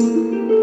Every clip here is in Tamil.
பிரதோஷ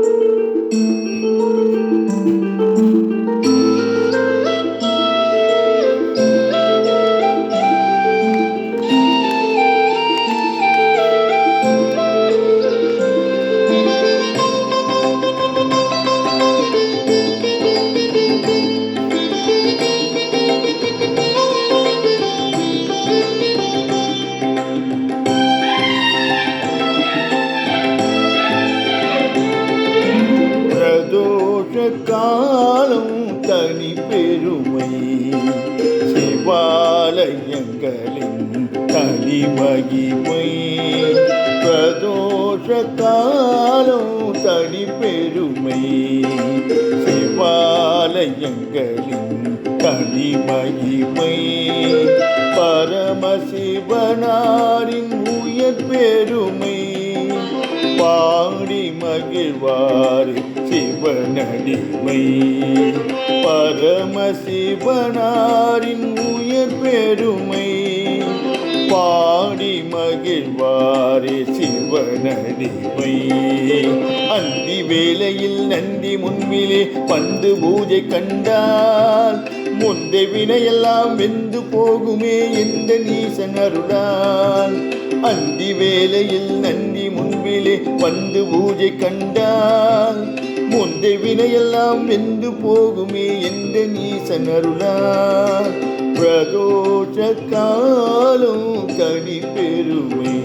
பெருமை. சிவாலயங்களின் தனி மகிமை பிரதோஷ தனி பெருமை. சிவாலயங்களின் தனி மகிமை பரமசிவனாரின் உயர் பெருமை. பாடி மகிழ்வாரின் சிவனடிமை. பரமசிவனாரின் உயர் பெருமை. பாடி மகிழ்வாரே சிவனடிமை. அந்தி வேளையில் நந்தி முன்பிலே வந்து பூஜை கண்டால் முந்தை வினையெல்லாம் வெந்து போகுமே எந்த நீசன் அருளால். அந்தி வேளையில் நந்தி முன்பிலே வந்து பூஜை கண்டால் முந்தை வினையெல்லாம் வென்று போகுமே எந்த நீசன் அருளால் பிரதோஷ காலம் தனி பெருமே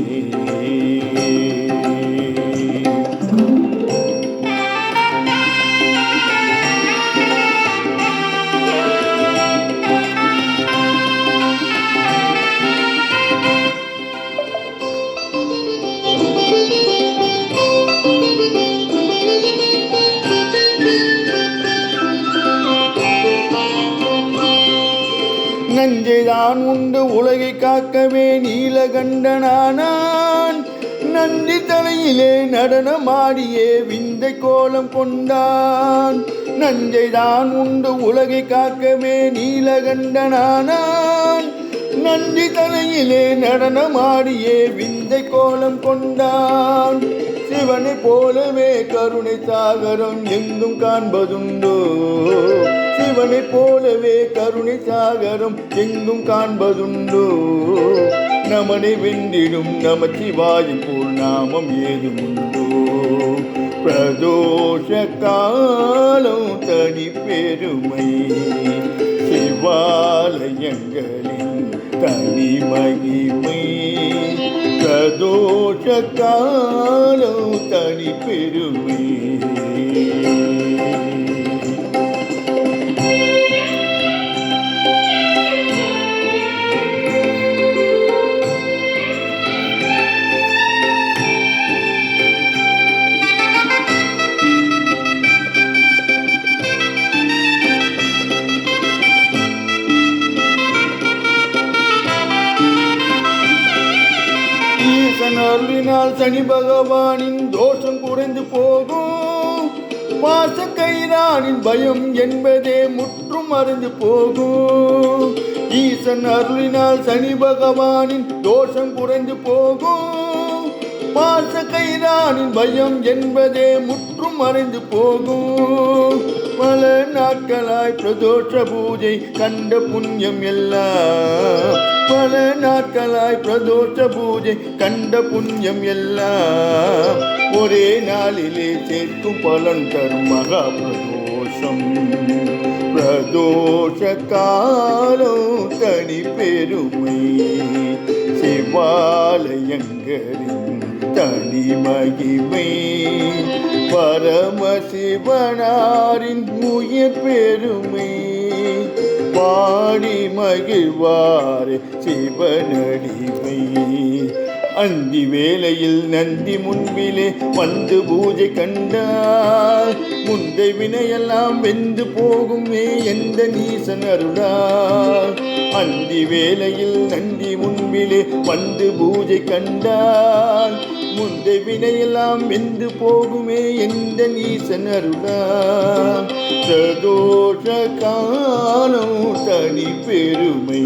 நஞ்சைதான் உண்டு உலகை காக்கவே நீலகண்டனானான். நந்தி தலையிலே நடனமாடியே விந்தை கோலம் கொண்டான். நஞ்சை தான் உண்டு உலகை காக்கவே நீலகண்டனானான். நந்தி தலையிலே நடனமாடியே விந்தை கோலம் கொண்டான். சிவனை போலவே கருணை சாகரம் எங்கும் காண்பதுண்டோ. சிவனை போலவே கருணை சாகரம் எங்கும் காண்பதுண்டோ? நமனை வென்றிடும் நமச்சிவாயும் போல் நாமம் ஏதும் உண்டோ பிரதோஷ காலம் தனி பெருமை. சிவாலயங்களின் தனி மகிமை. பிரதோஷ காலம் தனி பெருமை. ஈசன் அருளினால் சனி பகவானின் தோஷம் குறைந்து போகும். மாச கைரானின் பயம் என்பதே முற்றும் அறிந்து போகும். ஈசன் அருளினால் சனி பகவானின் தோஷம் குறைந்து போகும். பாச கைரானின் பயம் என்பதே முற்றும் மறைந்து போகும். பல நாட்களாய் பிரதோஷ பூஜை கண்ட புண்ணியம் எல்லாம். பல நாட்களாய் பிரதோஷ பூஜை கண்ட புண்ணியம் எல்லாம். ஒரே நாளிலே சேர்க்கும் பலன் தரும் மகா பிரதோஷம் பிரதோஷ காலம் தனி பெருமை. சிவாலயங்களின் தனி மகிமை. பரமசிவனாரின் உயிர் பெருமை. பாடி மகிழ்வார் சிவனடிமை. அந்தி வேளையில் நந்தி முன்பிலே வந்து பூஜை கண்டார் முந்தை வினையெல்லாம் வெந்து போகுமே எந்த நீசன் அருளார் அந்தி வேளையில் நந்தி முன்பிலே வந்து பூஜை கண்டார் முந்தை வினையெல்லாம் வெந்து போகுமே எந்த நீசன் அருளால் சதோஷ காலம் தனி பெருமை.